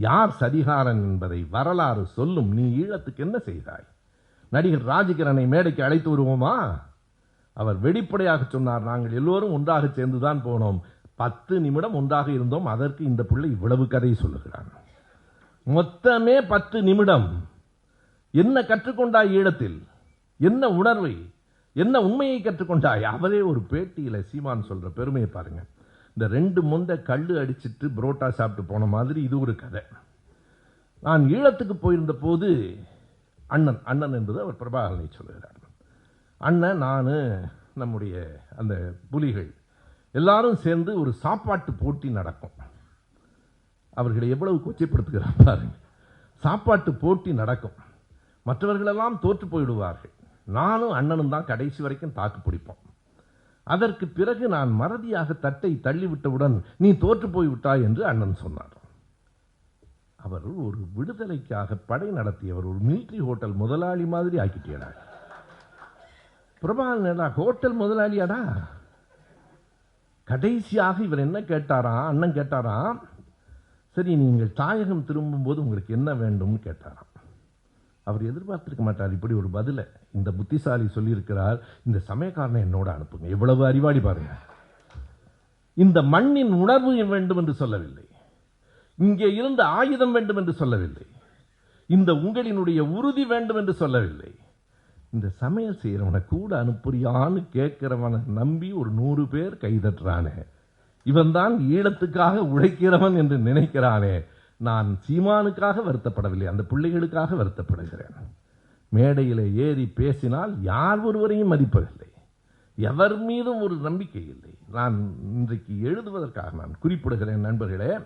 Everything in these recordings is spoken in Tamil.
யார் சதிகாரன் என்பதை வரலாறு சொல்லும் நீ ஈழத்துக்கு என்ன செய்தாய்? நடிகர் ராஜகிரனை மேடைக்கு அழைத்து வருவோமா? அவர் வெளிப்படையாக சொன்னார் நாங்கள் எல்லோரும் ஒன்றாக சேர்ந்துதான் போனோம். பத்து நிமிடம் ஒன்றாக இருந்தோம். அதற்கு இந்த பிள்ளை இவ்வளவு கதை சொல்லுகிறான். மொத்தமே பத்து நிமிடம். என்ன கற்றுக்கொண்டாய் ஈழத்தில்? என்ன உணர்வை? என்ன உண்மையை கற்றுக்கொண்டாய்? அவரே ஒரு பேட்டியில சீமான் சொல்ற பெருமையை பாருங்க. இந்த ரெண்டு முந்த கல் அடிச்சிட்டு புரோட்டா சாப்பிட்டு போன மாதிரி இது ஒரு கதை. நான் ஈழத்துக்கு போயிருந்த போது அண்ணன் அண்ணன் என்பது அவர் பிரபாகரனை சொல்லுகிறார். அண்ணன் நான் நம்முடைய அந்த புலிகள் எல்லாரும் சேர்ந்து ஒரு சாப்பாட்டு போட்டி நடக்கும். அவர்களை எவ்வளவு கொச்சைப்படுத்துகிறார் பாருங்க. சாப்பாட்டு போட்டி நடக்கும். மற்றவர்களெல்லாம் தோற்று போய்விடுவார்கள் நானும் அண்ணனும் தான் கடைசி வரைக்கும் தாக்கு பிடிப்போம். அதற்கு பிறகு நான் மறதியாக தட்டை தள்ளிவிட்டவுடன் நீ தோற்று போய் விட்டாய் என்று அண்ணன் சொன்னார். அவர் ஒரு விடுதலைக்காக படை நடத்தியவர் ஒரு மிலிட்ரி ஹோட்டல் முதலாளி மாதிரி ஆக்கிட்டேடா. பிரபாகரனடா ஹோட்டல் முதலாளியாடா? கடைசியாக இவர் என்ன கேட்டாராம் அண்ணன் கேட்டாராம் சரி நீங்கள் தாயகம் திரும்பும்போது உங்களுக்கு என்ன வேண்டும்னு கேட்டாராம். அவர் எதிர்பார்த்திருக்க மாட்டார். இப்படி ஒரு பதிலை இந்த புத்திசாலி சொல்லியிருக்கிறார். இந்த சமயக்காரனை என்னோட அனுப்புங்க. எவ்வளவு அறிவாளி பாருங்க. இந்த மண்ணின் உணர்வு வேண்டும் என்று சொல்லவில்லை. இங்கே இருந்து ஆயுதம் வேண்டும் என்று சொல்லவில்லை. இந்த உங்களினுடைய உறுதி வேண்டும் என்று சொல்லவில்லை. இந்த சமையல் செய்கிறவனை கூட அனுப்புறியான்னு கேட்கிறவனை நம்பி ஒரு நூறு பேர் கைதட்டுறானே. இவன் தான் ஈழத்துக்காக உழைக்கிறவன் என்று நினைக்கிறானே. நான் சீமானுக்காக வருத்தப்படவில்லை அந்த பிள்ளைகளுக்காக வருத்தப்படுகிறேன். மேடையிலே ஏறி பேசினால் யார் ஒருவரையும் மதிப்பதில்லை. எவர் மீதும் ஒரு நம்பிக்கை இல்லை. நான் இன்றைக்கு எழுதுவதற்காக நான் குறிப்பிடுகிறேன் நண்பர்களே.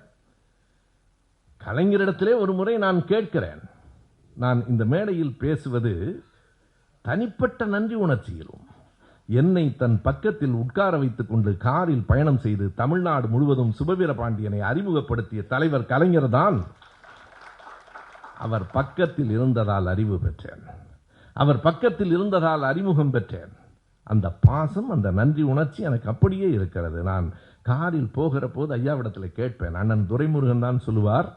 கலைஞரிடத்திலே ஒரு முறை நான் கேட்கிறேன். நான் இந்த மேடையில் பேசுவது தனிப்பட்ட நன்றி உணர்ச்சியிலும் என்னை தன் பக்கத்தில் உட்கார வைத்துக் கொண்டு காரில் பயணம் செய்து தமிழ்நாடு முழுவதும் சுபவீர பாண்டியனை அறிமுகப்படுத்திய தலைவர் கலைஞர் தான் அவர் பக்கத்தில் இருந்ததால் அறிவு பெற்றேன். அவர் பக்கத்தில் இருந்ததால் அறிமுகம் பெற்றேன். அந்த பாசம் அந்த நன்றி உணர்ச்சி எனக்கு அப்படியே இருக்கிறது. நான் காரில் போகிற போது ஐயாவிடத்தில் கேட்பேன். அண்ணன் துரைமுருகன் தான் சொல்லுவார்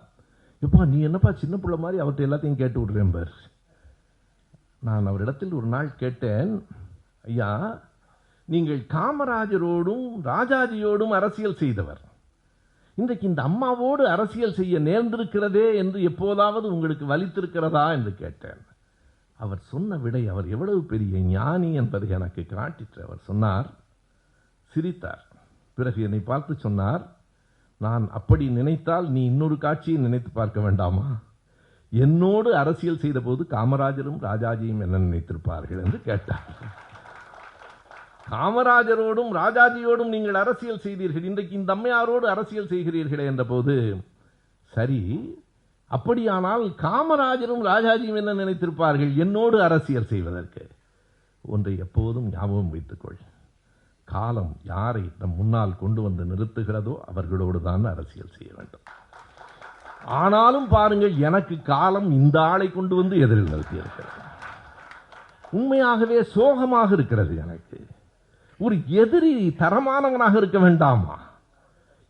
எப்பா நீ என்னப்பா சின்ன பிள்ளை மாதிரி அவர்கிட்ட எல்லாத்தையும் கேட்டு விடுறேன் பர். நான் அவரிடத்தில் ஒரு நாள் கேட்டேன் ஐயா நீங்கள் காமராஜரோடும் ராஜாஜியோடும் அரசியல் செய்தவர். இன்றைக்கு இந்த அம்மாவோடு அரசியல் செய்ய நேர்ந்திருக்கிறதே என்று எப்போதாவது உங்களுக்கு வலித்திருக்கிறதா என்று கேட்டேன். அவர் சொன்ன விடை அவர் எவ்வளவு பெரிய ஞானி என்பதை எனக்கு காட்டிற்று. அவர் சொன்னார் சிரித்தார். பிறகு என்னை பார்த்து சொன்னார் நான் அப்படி நினைத்தால் நீ இன்னொரு காட்சியை நினைத்து பார்க்க வேண்டாமா? என்னோடு அரசியல் செய்தபோது காமராஜரும் ராஜாஜியும் என்ன நினைத்திருப்பார்கள் என்று கேட்டார். காமராஜரோடும் ராஜாஜியோடும் நீங்கள் அரசியல் செய்தீர்கள். இன்றைக்கு இந்த அம்மையாரோடு அரசியல் செய்கிறீர்களே என்ற போது சரி அப்படியானால் காமராஜரும் ராஜாஜியும் என்ன நினைத்திருப்பார்கள்? என்னோடு அரசியல் செய்வதற்கு. ஒன்றை எப்போதும் ஞாபகம் வைத்துக்கொள். காலம் யாரை நம் முன்னால் கொண்டு வந்து நிறுத்துகிறதோ அவர்களோடு தான் அரசியல் செய்ய வேண்டும். ஆனாலும் பாருங்கள் எனக்கு காலம் இந்த ஆளை கொண்டு வந்து எதிரில் நிறுத்தியிருக்கிறது. உண்மையாகவே சோகமாக இருக்கிறது எனக்கு. ஒரு எதிரி தரமானவனாக இருக்க வேண்டாமா?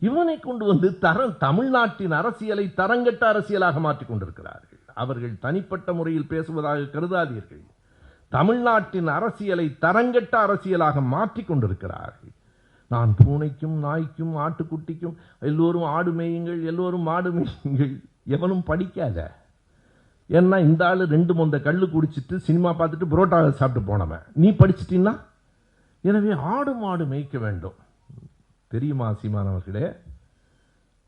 இவனை கொண்டு வந்து தரம் தமிழ்நாட்டின் அரசியலை தரங்கட்ட அரசியலாக மாற்றிக் கொண்டிருக்கிறார்கள். அவர்கள் தனிப்பட்ட முறையில் பேசுவதாக கருதாதீர்கள். தமிழ்நாட்டின் அரசியலை தரங்கட்ட அரசியலாக மாற்றிக் கொண்டிருக்கிறார்கள். நான் பூனைக்கும் நாய்க்கும் ஆட்டுக்குட்டிக்கும் எல்லோரும் ஆடு மேயுங்கள் எல்லோரும் மாடு மேயுங்கள் எவனும் படிக்காத. ஏன்னா இந்த ஆள் ரெண்டு மொந்த கல் குடிச்சிட்டு சினிமா பார்த்துட்டு புரோட்டா சாப்பிட்டு போனவன். நீ படிச்சிட்டின்னா? எனவே ஆடு மாடு மேய்க்க வேண்டும். தெரியுமா சீமானவர்களே?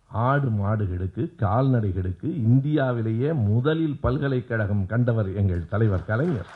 ஆடு மாடுகளுக்கு கால்நடைகளுக்கு இந்தியாவிலேயே முதலில் பல்கலைக்கழகம் கண்டவர் எங்கள் தலைவர் கலைஞர்.